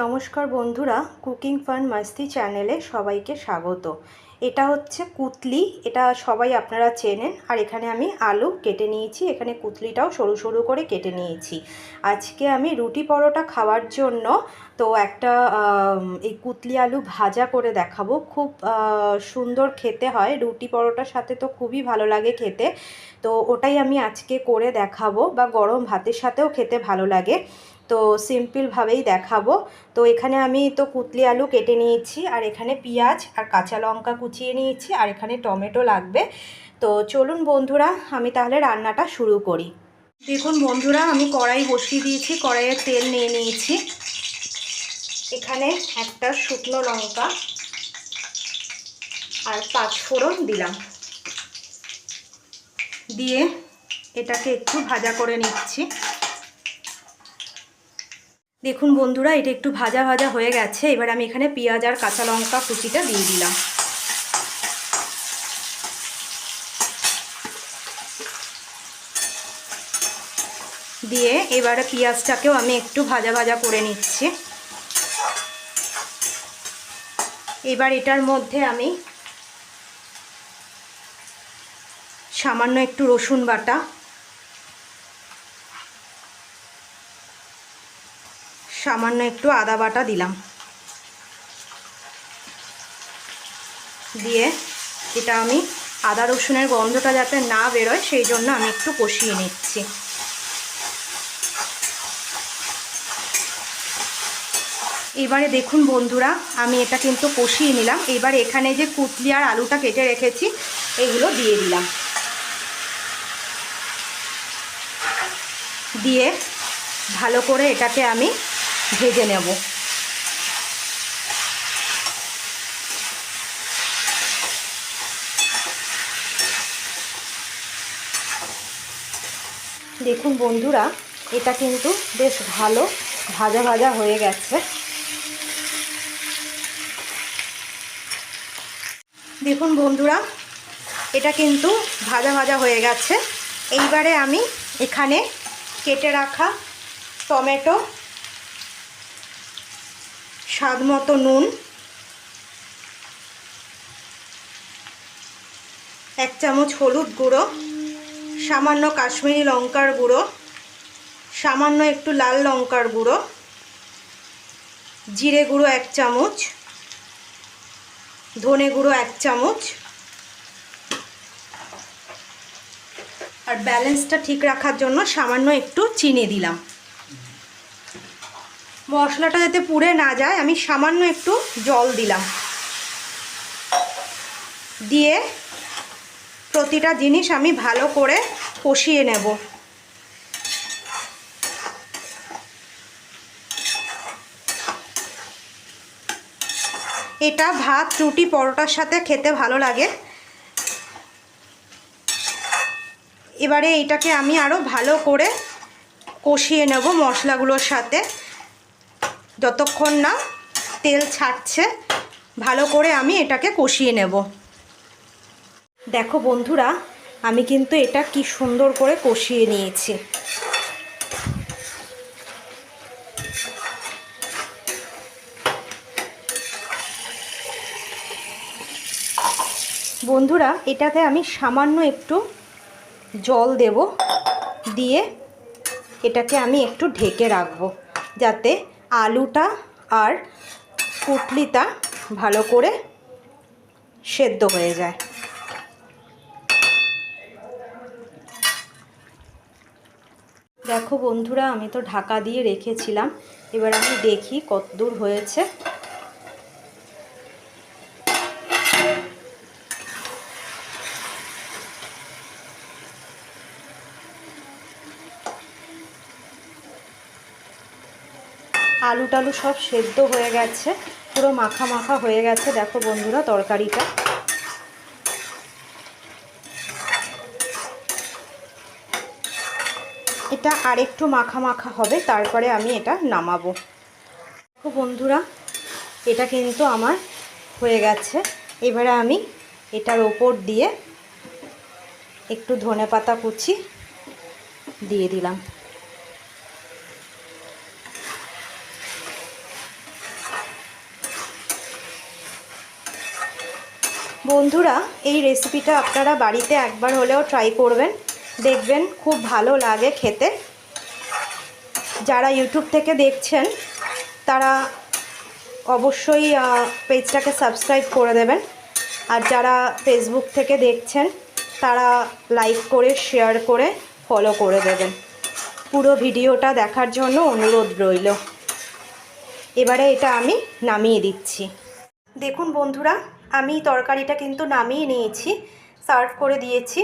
নমস্কার বন্ধুরা, cooking fun মাস্তি চ্যানেলে সবাইকে স্বাগত। এটা হচ্ছে কুতলি, এটা সবাই আপনারা চেনেন। আর এখানে আমি আলু কেটে নিয়েছি, এখানে কুতলিটাও সরু সরু করে কেটে নিয়েছি। আজকে আমি রুটি পরোটা খাওয়ার জন্য তো একটা এই কুতলি আলু ভাজা করে দেখাবো। খুব সুন্দর খেতে হয়, রুটি পরোটার সাথে তো খুবই ভালো লাগে খেতে। তো ওটাই আমি আজকে করে দেখাবো বা গরম ভাতের সাথেও খেতে ভালো লাগে। তো সিম্পলভাবেই দেখাবো। তো এখানে আমি তো কুতলি আলু কেটে নিয়েছি, আর এখানে পেঁয়াজ আর কাঁচা লঙ্কা কুচিয়ে নিয়েছি, আর এখানে টমেটো লাগবে। তো চলুন বন্ধুরা, আমি তাহলে রান্নাটা শুরু করি। দেখুন বন্ধুরা, আমি কড়াই বসিয়ে দিয়েছি, কড়াইয়ে তেল নিয়ে নিয়েছি। এখানে একটা শুকনো লঙ্কা আর পাঁচ ফোড়ন দিলাম। দিয়ে এটাকে একটু ভাজা করে নিচ্ছি। দেখুন বন্ধুরা, এটা একটু ভাজা ভাজা হয়ে গেছে। এবার আমি এখানে পেঁয়াজ আর কাঁচা লঙ্কা কুচিটা দিয়ে দিলাম। দিয়ে এবারে পেঁয়াজটাকেও আমি একটু ভাজা ভাজা করে নিচ্ছি। এবার এটার মধ্যে আমি সামান্য একটু রসুন বাটা সামান্য একটু আদা বাটা দিলাম। দিয়ে এটা আমি আদা রসুনের গন্ধটা যাতে না বেরোয়, সেই জন্য আমি একটু কষিয়ে নিচ্ছি। এবারে দেখুন বন্ধুরা, আমি এটা কিন্তু কষিয়ে নিলাম। এবার এখানে যে কুতলি আর আলুটা কেটে রেখেছি, এগুলো দিয়ে দিলাম। দিয়ে ভালো করে এটাকে আমি ভেজে নেব। দেখুন বন্ধুরা, এটা কিন্তু বেশ ভালো ভাজা ভাজা হয়ে গেছে। দেখুন বন্ধুরা, এটা কিন্তু ভাজা ভাজা হয়ে গেছে। এইবারে আমি এখানে কেটে রাখা টমেটো স্বাদ মতো নুন, এক চামচ হলুদ গুঁড়ো, সামান্য কাশ্মীরি লঙ্কার গুঁড়ো, সামান্য একটু লাল লঙ্কার গুঁড়ো, জিরে গুঁড়ো এক চামচ, ধনে গুঁড়ো এক চামচ, আর ব্যালেন্সটা ঠিক রাখার জন্য সামান্য একটু চিনি দিলাম। মশলাটা যাতে পুড়ে না যায়, আমি সামান্য একটু জল দিলাম। দিয়ে প্রতিটা জিনিস আমি ভালো করে কষিয়ে নেব। এটা ভাত, রুটি, পরোটার সাথে খেতে ভালো লাগে। এবারে এটাকে আমি আরও ভালো করে কষিয়ে নেব মশলাগুলোর সাথে। যতক্ষণ না তেল ছাড়ছে, ভালো করে আমি এটাকে কষিয়ে নেব। দেখো বন্ধুরা, আমি কিন্তু এটা কি সুন্দর করে কষিয়ে নিয়েছি। বন্ধুরা, এটাতে আমি সামান্য একটু জল দেব, দিয়ে এটাকে আমি একটু ঢেকে রাখব, যাতে আলুটা আর পুটলিটা ভালো করে সেদ্ধ হয়ে যায়। দেখো বন্ধুরা, আমি তো ঢাকা দিয়ে রেখেছিলাম। এবার আমি দেখি কত দূর হয়েছে। আলু টালু সব সেদ্ধ হয়ে গেছে, পুরো মাখা মাখা হয়ে গেছে। দেখো বন্ধুরা তরকারিটা। এটা আরেকটু মাখা মাখা হবে, তারপরে আমি এটা নামাবো। দেখো বন্ধুরা, এটা কিন্তু আমার হয়ে গেছে। এবারে আমি এটার ওপর দিয়ে একটু ধনে পাতা কুচি দিয়ে দিলাম। বন্ধুরা, এই রেসিপিটা আপনারা বাড়িতে একবার হলেও ট্রাই করবেন। দেখবেন খুব ভালো লাগে খেতে। যারা ইউটিউব থেকে দেখছেন, তারা অবশ্যই পেজটাকে সাবস্ক্রাইব করে দেবেন। আর যারা ফেসবুক থেকে দেখছেন, তারা লাইক করে শেয়ার করে ফলো করে দেবেন। পুরো ভিডিওটা দেখার জন্য অনুরোধ রইল। এবারে এটা আমি নামিয়ে দিচ্ছি। দেখুন বন্ধুরা আমি তরকারিটা কিন্তু নামিয়ে নিয়েছি সার্ভ করে দিয়েছি।